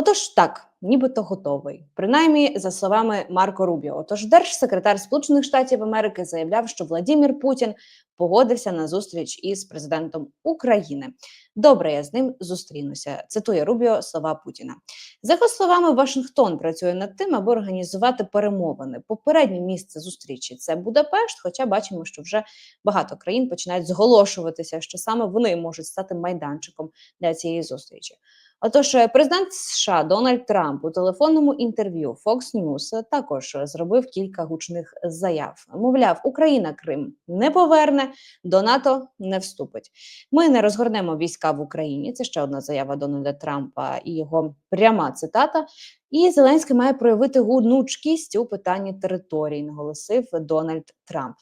Отож, так, нібито готовий, принаймні за словами Марко Рубіо. Отож, держсекретар Сполучених Штатів Америки заявляв, що Владимир Путін погодився на зустріч із президентом України. Добре, я з ним зустрінуся. Цитує Рубіо слова Путіна. За його словами, Вашингтон працює над тим, аби організувати перемовини. Попереднє місце зустрічі це Будапешт. Хоча бачимо, що вже багато країн починають зголошуватися, що саме вони можуть стати майданчиком для цієї зустрічі. Отож, е, президент США Дональд Трамп у телефонному інтерв'ю Fox News також зробив кілька гучних заяв. Мовляв, Україна Крим не поверне, до НАТО не вступить. Ми не розгорнемо війська в Україні. Це ще одна заява Дональда Трампа і його пряма цитата. І Зеленський має проявити гнучкість у питанні території, наголосив Дональд Трамп.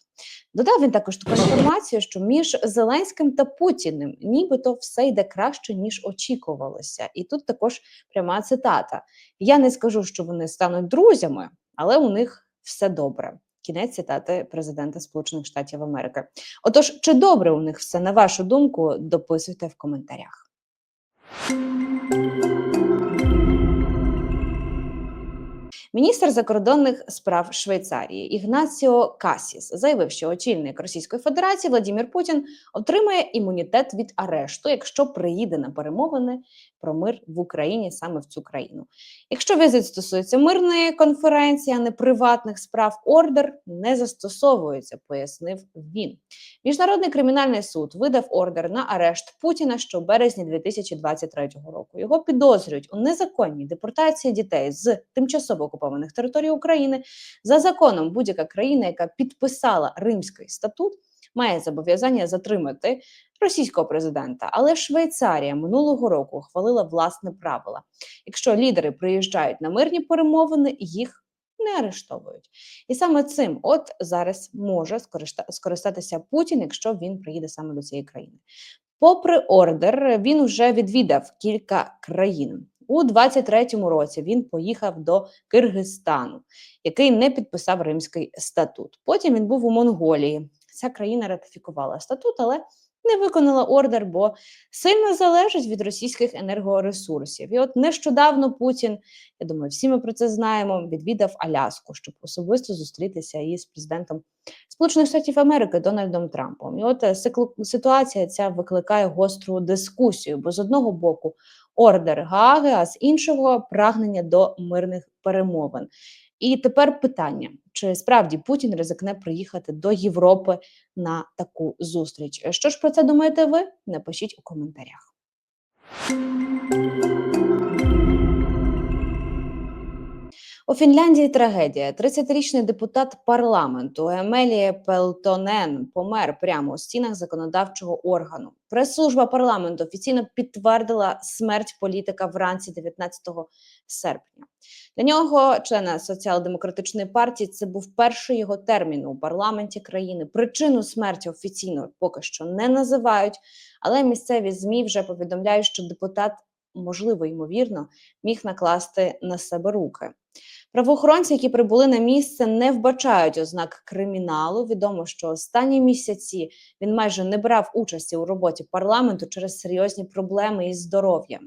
Додав він також таку інформацію, що між Зеленським та Путіним нібито все йде краще ніж очікувалося. І тут також пряма цитата: Я не скажу, що вони стануть друзями, але у них все добре. Кінець цитати президента Сполучених Штатів Америки. Отож, чи добре у них все на вашу думку? Дописуйте в коментарях. Міністр закордонних справ Швейцарії Ігнаціо Касіс заявив, що очільник Російської Федерації Владимир Путін отримає імунітет від арешту, якщо приїде на перемовини про мир в Україні саме в цю країну. Якщо візит стосується мирної конференції, а не приватних справ, ордер не застосовується, пояснив він. Міжнародний кримінальний суд видав ордер на арешт Путіна що в березні 2023 року. Його підозрюють у незаконній депортації дітей з тимчасово окупованих територій України. За законом, будь-яка країна, яка підписала Римський статут, має зобов'язання затримати російського президента. Але Швейцарія минулого року ухвалила власне правила. Якщо лідери приїжджають на мирні перемовини, їх не арештовують. І саме цим от зараз може скористатися Путін, якщо він приїде саме до цієї країни. Попри ордер, він вже відвідав кілька країн. У 23-му році він поїхав до Киргизстану, який не підписав Римський статут. Потім він був у Монголії. Ця країна ратифікувала статут, але не виконала ордер, бо сильно залежить від російських енергоресурсів. І от нещодавно Путін, я думаю, всі ми про це знаємо, відвідав Аляску, щоб особисто зустрітися із президентом Сполучених Штатів Америки Дональдом Трампом. І от е, ситуація ця викликає гостру дискусію, бо з одного боку ордер Гаги, а з іншого прагнення до мирних перемовин. І тепер питання: чи справді Путін ризикне приїхати до Європи на таку зустріч? Що ж про це думаєте ви? Напишіть у коментарях. У Фінляндії трагедія. 30-річний депутат парламенту Емелія Пелтонен помер прямо у стінах законодавчого органу. Прес-служба парламенту офіційно підтвердила смерть політика вранці 19 серпня. Для нього, члена соціал-демократичної партії, це був перший його термін у парламенті країни. Причину смерті офіційно поки що не називають, але місцеві змі вже повідомляють, що депутат можливо ймовірно міг накласти на себе руки. Правоохоронці, які прибули на місце, не вбачають ознак криміналу. Відомо, що останні місяці він майже не брав участі у роботі парламенту через серйозні проблеми із здоров'ям.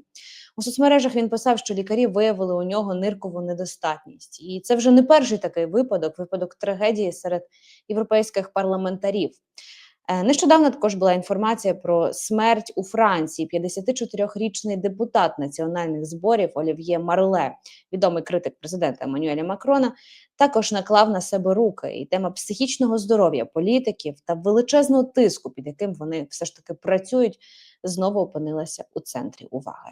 У соцмережах він писав, що лікарі виявили у нього ниркову недостатність, і це вже не перший такий випадок, випадок трагедії серед європейських парламентарів. Е, нещодавно також була інформація про смерть у Франції. 54-річний депутат національних зборів Олів'є Марле, відомий критик президента Еммануеля Макрона, також наклав на себе руки. І тема психічного здоров'я політиків та величезного тиску, під яким вони все ж таки працюють, знову опинилася у центрі уваги.